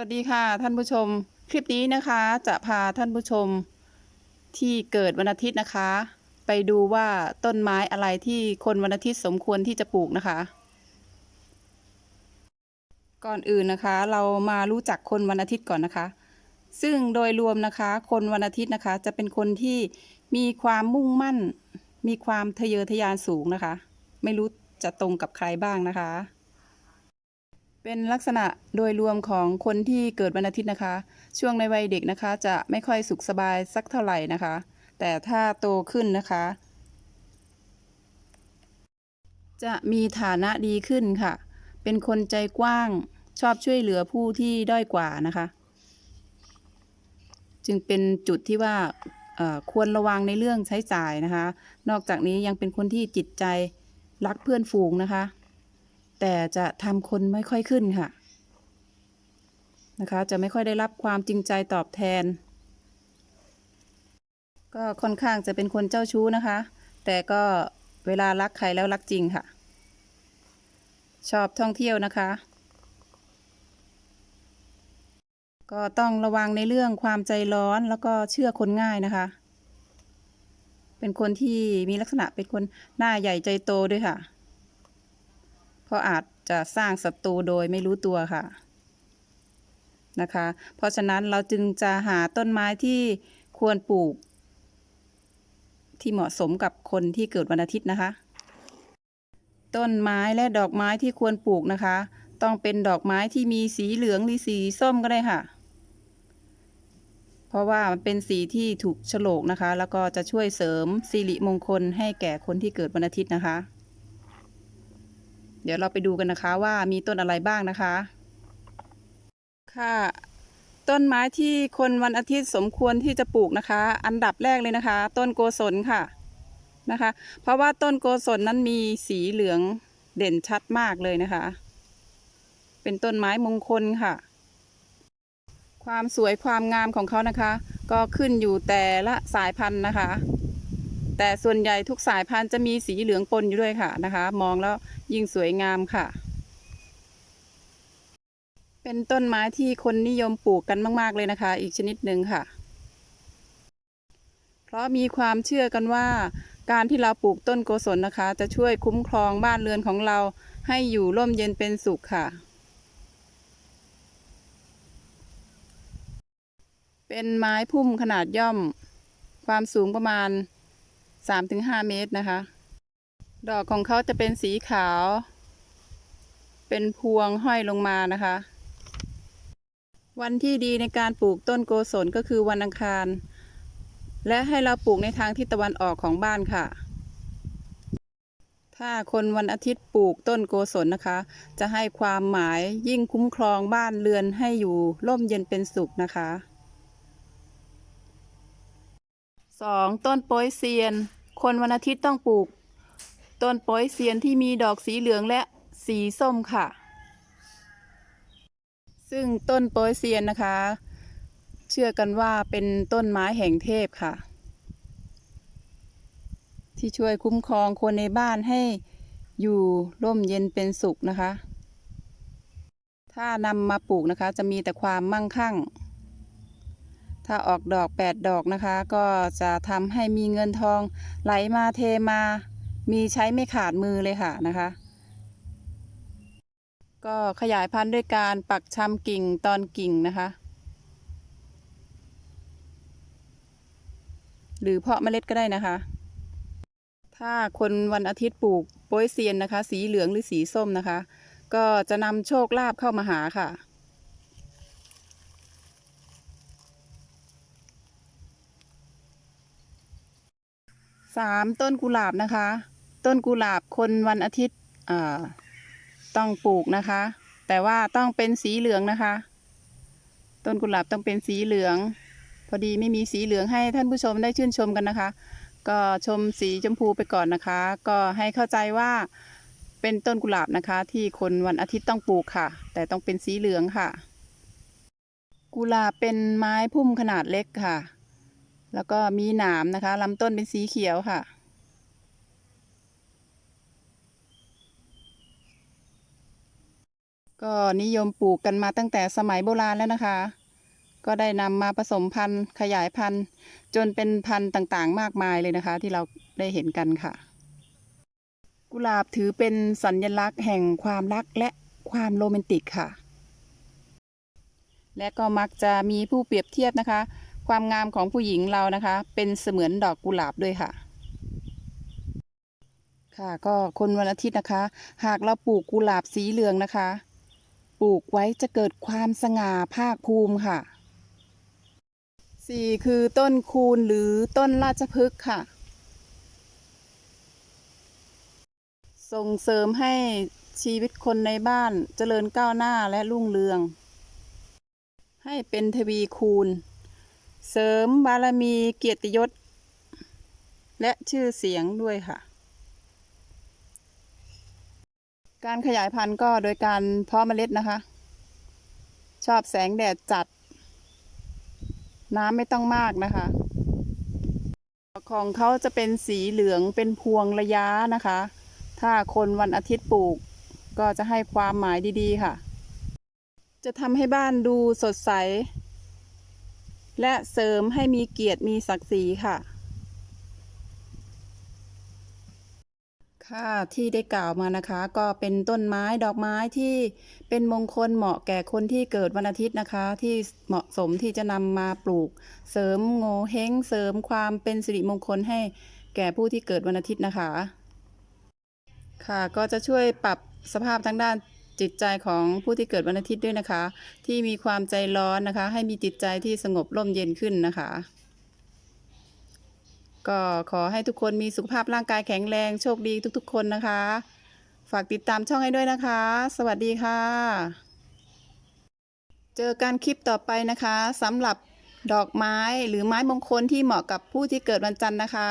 วัสดีค่ะท่านผู้ชม คลิปนี้นะคะจะพาท่านผู้ชมที่เกิดวันอาทิตย์นะคะ ไปดูว่าต้นไม้อะไรที่คนวันอาทิตย์สมควรที่จะปลูกนะคะ ก่อนอื่นนะคะ เรามารู้จักคนวันอาทิตย์ก่อนนะคะ ซึ่งโดยรวมนะคะ คนวันอาทิตย์นะคะ จะเป็นคนที่มีความมุ่งมั่น มีความทะเยอทะยานสูงนะคะ ไม่รู้จะตรงกับใครบ้างนะคะ เป็นลักษณะโดยรวมของคนที่เกิดวันอาทิตย์นะคะ ช่วงในวัยเด็กนะคะ จะไม่ค่อยสุขสบายสักเท่าไหร่นะคะ แต่ถ้าโตขึ้นนะคะ จะมีฐานะดีขึ้นค่ะ เป็นคนใจกว้างชอบช่วยเหลือผู้ที่ด้อยกว่านะคะ จึงเป็นจุดที่ว่าควรระวังในเรื่องใช้จ่ายนะคะ นอกจากนี้ยังเป็นคนที่จิตใจรักเพื่อนฝูงนะคะ แต่จะทำคนไม่ค่อยขึ้นค่ะ นะคะ จะไม่ค่อยได้รับความจริงใจตอบแทน ก็ค่อนข้างจะเป็นคนเจ้าชู้นะคะ แต่ก็เวลารักใครแล้วรักจริงค่ะ ชอบท่องเที่ยวนะคะ ก็ต้องระวังในเรื่องความใจร้อนแล้วก็เชื่อคนง่ายนะคะ เป็นคนที่มีลักษณะเป็นคนหน้าใหญ่ใจโตด้วยค่ะ เพราะอาจจะสร้างศัตรูโดยไม่รู้ตัวค่ะนะคะ เพราะฉะนั้นเราจึงจะหาต้นไม้ที่ควรปลูก ที่เหมาะสมกับคนที่เกิดวันอาทิตย์นะคะ ต้นไม้และดอกไม้ที่ควรปลูกนะคะ ต้องเป็นดอกไม้ที่มีสีเหลืองหรือสีส้มก็ได้ค่ะ เพราะว่ามันเป็นสีที่ถูกฉลกนะคะ แล้วก็จะช่วยเสริมสิริมงคลให้แก่คนที่เกิดวันอาทิตย์นะคะ เดี๋ยวเราไปดูกันนะคะว่ามีต้นอะไรบ้างนะคะ ค่ะ ต้นไม้ที่คนวันอาทิตย์สมควรที่จะปลูกนะคะ อันดับแรกเลยนะคะ ต้นโกศลค่ะนะคะ เพราะว่าต้นโกศลนั้นมีสีเหลืองเด่นชัดมากเลยนะคะ เป็นต้นไม้มงคลค่ะ ความสวยความงามของเขานะคะ ก็ขึ้นอยู่แต่ละสายพันธุ์นะคะ แต่ส่วนใหญ่ทุกสายพันธุ์จะมีสีเหลืองปนอยู่ด้วยค่ะนะคะ มองแล้วยิ่งสวยงามค่ะ เป็นต้นไม้ที่คนนิยมปลูกกันมาก ๆ เลยนะคะ อีกชนิดหนึ่งค่ะ เพราะมีความเชื่อกันว่า การที่เราปลูกต้นโกศลนะคะ จะช่วยคุ้มครองบ้านเรือนของเราให้อยู่ร่มเย็นเป็นสุขค่ะเป็นไม้พุ่มขนาดย่อม ความสูงประมาณ 3-5 เมตรนะคะ ดอกของเขาจะเป็นสีขาว เป็นพวงห้อยลงมานะคะ วันที่ดีในการปลูกต้นโกศลก็คือวันอังคาร และให้เราปลูกในทางทิศตะวันออกของบ้านค่ะ ถ้าคนวันอาทิตย์ปลูกต้นโกศลนะคะ จะให้ความหมายยิ่งคุ้มครองบ้านเรือนให้อยู่ร่มเย็นเป็นสุขนะคะสองต้นโป้ยเซียน คนวันอาทิตย์ต้องปลูก ต้นโป้ยเซียนที่มีดอกสีเหลืองและสีส้มค่ะ ซึ่งต้นโป้ยเซียนนะคะ เชื่อกันว่าเป็นต้นไม้แห่งเทพค่ะ ที่ช่วยคุ้มครองคนในบ้านให้อยู่ร่มเย็นเป็นสุขนะคะ ถ้านำมาปลูกนะคะ จะมีแต่ความมั่งคั่ง ถ้าออกดอกแปดดอกนะคะ ก็จะทำให้มีเงินทองไหลมาเทมา มีใช้ไม่ขาดมือเลยค่ะนะคะ ก็ขยายพันธุ์ด้วยการปักชำกิ่งตอนกิ่งนะคะ หรือเพาะเมล็ดก็ได้นะคะ ถ้าคนวันอาทิตย์ปลูกโป้ยเซียนนะคะ สีเหลืองหรือสีส้มนะคะ ก็จะนำโชคลาภเข้ามาหาค่ะ สามต้นกุหลาบนะคะ ต้นกุหลาบคนวันอาทิตย์ต้องปลูกนะคะ แต่ว่าต้องเป็นสีเหลืองนะคะ ต้นกุหลาบต้องเป็นสีเหลือง พอดีไม่มีสีเหลืองให้ท่านผู้ชมได้ชื่นชมกันนะคะ ก็ชมสีชมพูไปก่อนนะคะ ก็ให้เข้าใจว่าเป็นต้นกุหลาบนะคะ ที่คนวันอาทิตย์ต้องปลูกค่ะ แต่ต้องเป็นสีเหลืองค่ะ กุหลาบเป็นไม้พุ่มขนาดเล็กค่ะ แล้วก็มีหนามนะคะลำต้นเป็นสีเขียวค่ะ ก็นิยมปลูกกันมาตั้งแต่สมัยโบราณแล้วนะคะ ก็ได้นำมาผสมพันธุ์ขยายพันธุ์ จนเป็นพันธุ์ต่างๆ มากมายเลยนะคะ ที่เราได้เห็นกันค่ะ กุหลาบถือเป็นสัญลักษณ์แห่งความรักและความโรแมนติกค่ะ และก็มักจะมีผู้เปรียบเทียบนะคะ ความงามของผู้หญิงเรานะคะ เป็นเสมือนดอกกุหลาบด้วยค่ะ ค่ะก็คนวันอาทิตย์นะคะ หากเราปลูกกุหลาบสีเหลืองนะคะ ปลูกไว้จะเกิดความสง่าภาคภูมิค่ะสี่คือต้นคูณหรือต้นราชพฤกษ์ค่ะ ส่งเสริมให้ชีวิตคนในบ้านเจริญก้าวหน้าและรุ่งเรือง ให้เป็นทวีคูณ เสริมบารมีเกียรติยศ และชื่อเสียงด้วยค่ะ การขยายพันธุ์ก็โดยการเพาะเมล็ดนะคะ ชอบแสงแดดจัด น้ำไม่ต้องมากนะคะ ของเขาจะเป็นสีเหลืองเป็นพวงระยะนะคะ ถ้าคนวันอาทิตย์ปลูก ก็จะให้ความหมายดีๆค่ะ จะทำให้บ้านดูสดใส และเสริมให้มีเกียรติมีศักดิ์ศรีค่ะ ค่ะที่ได้กล่าวมานะคะก็เป็นต้นไม้ดอกไม้ที่เป็นมงคลเหมาะแก่คนที่เกิดวันอาทิตย์นะคะ ที่เหมาะสมที่จะนำมาปลูก เสริมโงเฮงเสริมความเป็นสิริมงคลให้แก่ผู้ที่เกิดวันอาทิตย์นะคะ ค่ะก็จะช่วยปรับสภาพทางด้าน จิตใจของผู้ที่เกิดวันอาทิตย์ด้วยนะคะ ที่มีความใจร้อนนะคะ ให้มีจิตใจที่สงบร่มเย็นขึ้นนะคะ ก็ขอให้ทุกคนมีสุขภาพร่างกายแข็งแรงโชคดีทุกๆ คนนะคะ ฝากติดตามช่องให้ด้วยนะคะ สวัสดีค่ะ เจอกันคลิปต่อไปนะคะสำหรับดอกไม้หรือไม้มงคลที่เหมาะกับผู้ที่เกิดวันจันทร์นะคะ